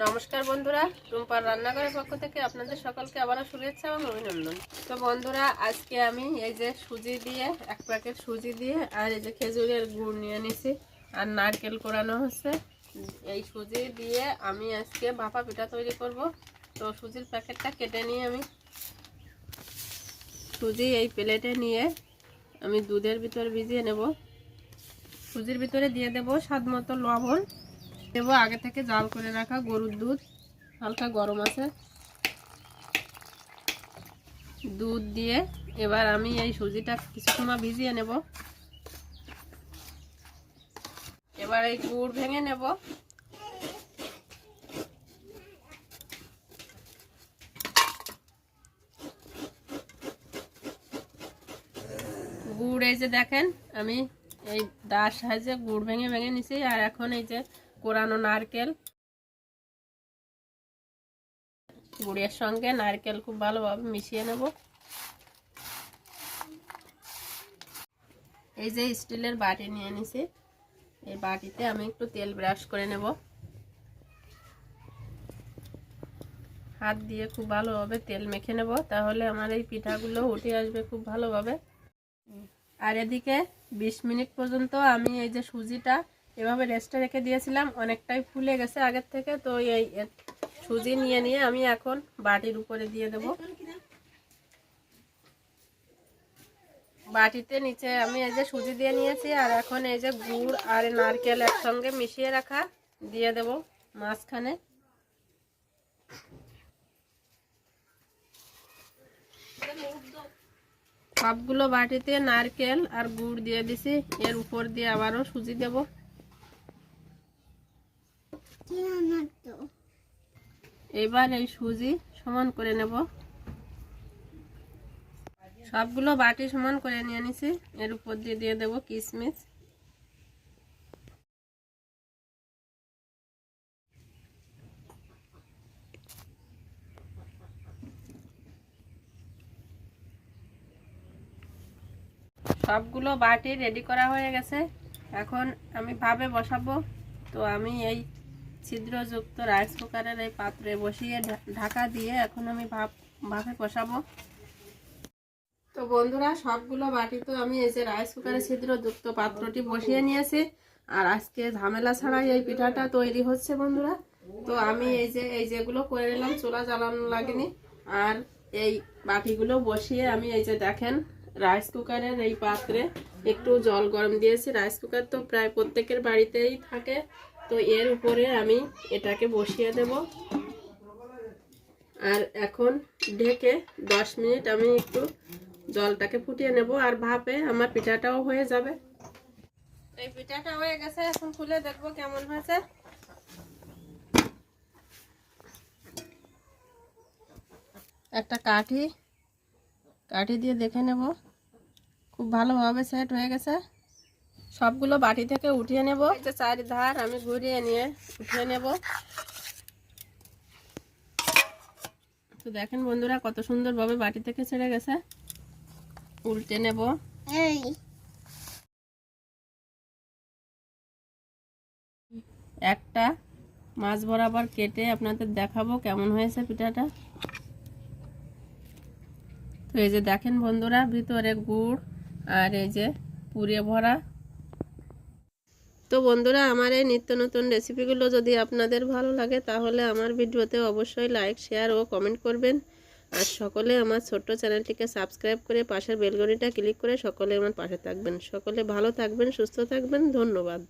নমস্কার বন্ধুরা টুম্পার রান্নাঘরের পক্ষ থেকে আপনাদের সকলকে আবারও শুভেচ্ছা এবং অভিনন্দন। তো বন্ধুরা, আজকে আমি এই যে সুজি দিয়ে, এক প্যাকেট সুজি দিয়ে, আর এই যে খেজুরের গুড় নিয়ে নিছি, আর নারকেল কোরানো হচ্ছে। এই সুজি দিয়ে আমি আজকে ভাপা পিঠা তৈরি করব। তো সুজির প্যাকেটটা কেটে নিয়ে আমি সুজি এই প্লেটে নিয়ে আমি দুধের ভিতর ভিজিয়ে নেব। সুজির ভিতরে দিয়ে দেব স্বাদ মতো লবণ। দেব, আগে থেকে জাল করে রাখা গরুর দুধ। হালকা গরম আছে। দুধ দিয়ে এবার আমি এই সুজিটা কিছু সময় ভিজিয়ে নেব। এবার এই গুড় ভেঙে নেব। গুড় এই যে দেখেন, আমি এই দার সাহায্যে গুড় ভেঙে ভেঙে নিছি। আর এখন এই যে কোরানো নারকেল। গুড়ের সঙ্গে নারকেল খুব ভালোভাবে মিশিয়ে নেব। এই যে স্টিলের বাটি নিয়ে নিছি। এই বাটিতে আমি একটু তেল ব্রাশ করে নেব। হাত দিয়ে খুব ভালোভাবে তেল মেখে নেব, তাহলে আমার এই পিঠাগুলো উঠে আসবে খুব ভালোভাবে। আর এদিকে বিশ মিনিট পর্যন্ত আমি এই যে সুজিটা এভাবে রেস্টে রেখে দিয়েছিলাম, অনেকটাই ফুলে গেছে আগের থেকে, তো এই সুজি নিয়ে নিয়ে আমি এখন বাটির উপরে দিয়ে দেব। বাটিতে নিচে আমি এই যে সুজি দিয়ে নিয়েছি, আর এখন এই যে গুড় আর নারকেল একসঙ্গে মিশিয়ে রাখা, দিয়ে দেব মাঝখানে। সবগুলো বাটিতে নারকেল আর গুড় দিয়ে দিছি, এর উপর দিয়ে আবারও সুজি দেব। এবার এই সুজি সমান করে নেব। সবগুলো বাটি সমান করে নিয়ে নিছি। এর উপর দিয়ে দিয়ে দেব কিশমিশ সবগুলো বাটি রেডি করা হয়ে গেছে। এখন আমি ভাবে বসাবো। তো আমি এই ছিদ্রযুক্ত রাইস কুকারের এই পাত্রে বসিয়ে ঢাকা দিয়ে এখন আমি ভাপ, ভাপে বসাবো তো বন্ধুরা, সবগুলো বাটি তো আমি এই যে রাইস কুকারের ছিদ্রযুক্ত পাত্রটি বসিয়ে নিয়েছি। আর আজকে ঝামেলা ছাড়াই এই পিঠাটা তৈরি হচ্ছে বন্ধুরা। তো আমি এই যে, এই যেগুলো করে নিলাম, চুলা জ্বালানো লাগেনি। আর এই বাটিগুলো বসিয়ে আমি এই যে দেখেন, রাইস কুকারের এই পাত্রে একটু জল গরম দিয়েছি। রাইস কুকার তো প্রায় প্রত্যেকের বাড়িতেই থাকে। তো এর উপরে আমি এটাকে বসিয়ে দেব। আর এখন ঢেকে দশ মিনিট আমি একটু জলটাকে ফুটিয়ে নেব আর ভাপে আমার পিঠাটাও হয়ে যাবে। এই পিঠাটা হয়ে গেছে, এখন খুলে দেখব কেমন হয়েছে। একটা কাঠি কাঠি দিয়ে দেখে নেব। খুব ভালোভাবে সেট হয়ে গেছে। সবগুলো বাটি থেকে উঠিয়ে নেব। এই যে চারি ধার আমি ঘুরিয়ে নিয়ে উঠিয়ে নেব। তো দেখেন বন্ধুরা কত সুন্দরভাবে বাটি থেকে ছেড়ে গেছে। উল্টে নেব। একটা মাছ বরাবর কেটে আপনাদের দেখাবো কেমন হয়েছে পিঠাটা। তো এই যে দেখেন বন্ধুরা ভিতরে গুড় আর এই যে পুড়ে ভরা তো বন্ধুরা, আমার এই নিত্য নতুন রেসিপিগুলো যদি আপনাদের ভালো লাগে, তাহলে আমার ভিডিওতে অবশ্যই লাইক শেয়ার ও কমেন্ট করবেন। আর সকলে আমার ছোট্ট চ্যানেলটিকে সাবস্ক্রাইব করে পাশের বেলগনিটা ক্লিক করে সকলে আমার পাশে থাকবেন। সকলে ভালো থাকবেন, সুস্থ থাকবেন, ধন্যবাদ।